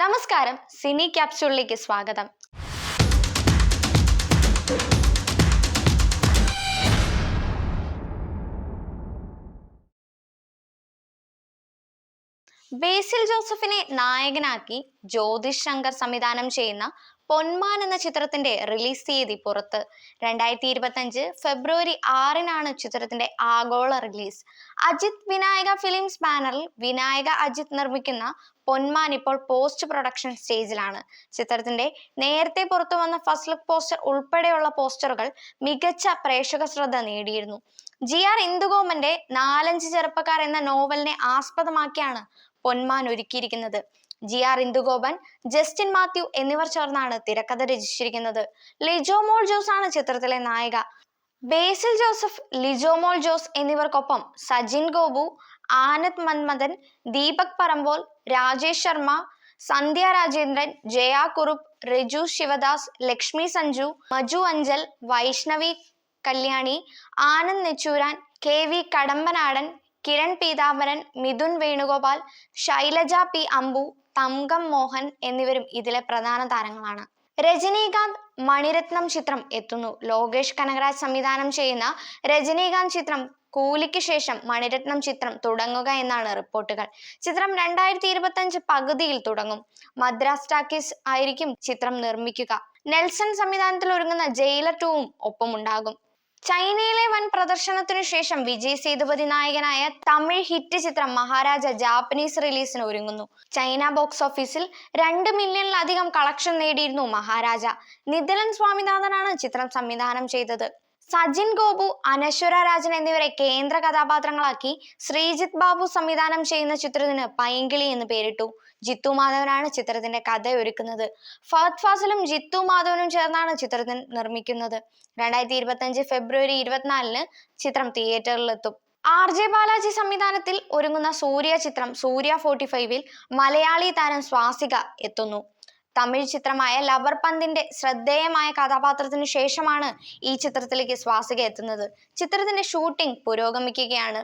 നമസ്കാരം സിനി ക്യാപ്സ്യൂളിലേക്ക് സ്വാഗതം. ബേസിൽ ജോസഫിനെ നായകനാക്കി ജ്യോതിഷ് ശങ്കർ സംവിധാനം ചെയ്യുന്ന പൊന്മാൻ എന്ന ചിത്രത്തിന്റെ റിലീസ് തീയതി പുറത്ത്. രണ്ടായിരത്തി ഇരുപത്തഞ്ച് ഫെബ്രുവരി ആറിനാണ് ചിത്രത്തിന്റെ ആഗോള റിലീസ് അജിത് വിനായക ഫിലിംസ് ബാനറിൽ വിനായക അജിത് നിർമ്മിക്കുന്ന പൊന്മാൻ ഇപ്പോൾ പോസ്റ്റ് പ്രൊഡക്ഷൻ സ്റ്റേജിലാണ് ചിത്രത്തിന്റെ നേരത്തെ പുറത്തു വന്ന ഫസ്റ്റ് ലുക്ക് പോസ്റ്റർ ഉൾപ്പെടെയുള്ള പോസ്റ്ററുകൾ മികച്ച പ്രേക്ഷക ശ്രദ്ധ നേടിയിരുന്നു. ജി ആർ ഇന്ദുഗോമന്റെ നാലഞ്ച് ചെറുപ്പക്കാർ എന്ന നോവലിനെ ആസ്പദമാക്കിയാണ് പൊന്മാൻ ഒരുക്കിയിരിക്കുന്നത്. ജി ആർ ഇന്ദുഗോപൻ ജസ്റ്റിൻ മാത്യു എന്നിവർ ചേർന്നാണ് തിരക്കഥ രചിച്ചിരിക്കുന്നത്. ലിജോമോൾ ജോസ് ആണ് ചിത്രത്തിലെ നായിക. ബേസിൽ ജോസഫ് ലിജോമോൾ ജോസ് എന്നിവർക്കൊപ്പം Sajin Gopu Anand Manmadhan Deepak Parambol Rajesh Sharma Sandhya Rajendran Jaya Kurup Riju Sivadas Lakshmi Sanju Maju Anchal Vaishnavi Kalyani Anand Nechuran K V Kadambanadan Kiran Peethambaran Mithun Venugopal Shailaja P Ambu Thankam Mohan എന്നിവരും ഇതിലെ പ്രധാന താരങ്ങളാണ്. രജനീകാന്ത് മണിരത്നം ചിത്രം എത്തുന്നു. ലോകേഷ് കനകരാജ് സംവിധാനം ചെയ്യുന്ന രജനീകാന്ത് ചിത്രം കൂലിക്ക് ശേഷം മണിരത്നം ചിത്രം തുടങ്ങുക എന്നാണ് റിപ്പോർട്ടുകൾ. ചിത്രം രണ്ടായിരത്തി ഇരുപത്തി അഞ്ച് പകുതിയിൽ തുടങ്ങും. മദ്രാസ് ടാക്കീസ് ആയിരിക്കും ചിത്രം നിർമ്മിക്കുക. നെൽസൺ സംവിധാനത്തിൽ ഒരുങ്ങുന്ന ജയിലർ ടൂവും ഒപ്പമുണ്ടാകും. ചൈനയിലെ വൻ പ്രദർശനത്തിനു ശേഷം വിജയ് സേതുപതി നായകനായ തമിഴ് ഹിറ്റ് ചിത്രം മഹാരാജ ജാപ്പനീസ് റിലീസിന് ഒരുങ്ങുന്നു. ചൈന ബോക്സ് ഓഫീസിൽ രണ്ട് മില്യണിലധികം കളക്ഷൻ നേടിയിരുന്നു മഹാരാജ. നിതിലൻ സ്വാമിനാഥനാണ് ചിത്രം സംവിധാനം ചെയ്തത്. സജിൻ ഗോപു അനശ്വര രാജൻ എന്നിവരെ കേന്ദ്ര കഥാപാത്രങ്ങളാക്കി ശ്രീജിത്ത് ബാബു സംവിധാനം ചെയ്യുന്ന ചിത്രത്തിന് പൈങ്കിളി എന്ന് പേരിട്ടു. ജിത്തു മാധവനാണ് ചിത്രത്തിന്റെ കഥ ഒരുക്കുന്നത് ഫഹദ് ഫാസിലും ജിത്തു മാധവനും ചേർന്നാണ് ചിത്രത്തിന് നിർമ്മിക്കുന്നത്. രണ്ടായിരത്തി ഇരുപത്തി ഫെബ്രുവരി ഇരുപത്തിനാലിന് ചിത്രം തിയേറ്ററിലെത്തും. ആർ ജെ ബാലാജി സംവിധാനത്തിൽ ഒരുങ്ങുന്ന സൂര്യ ചിത്രം സൂര്യ ഫോർട്ടി ഫൈവിൽ മലയാളി താരം സ്വാസിക എത്തുന്നു. തമിഴ് ചിത്രമായ ലവർ പന്തിന്റെ ശ്രദ്ധേയമായ കഥാപാത്രത്തിനു ശേഷമാണ് ഈ ചിത്രത്തിലേക്ക് സ്വാസിക എത്തുന്നത്. ചിത്രത്തിന്റെ ഷൂട്ടിംഗ് പുരോഗമിക്കുകയാണ്.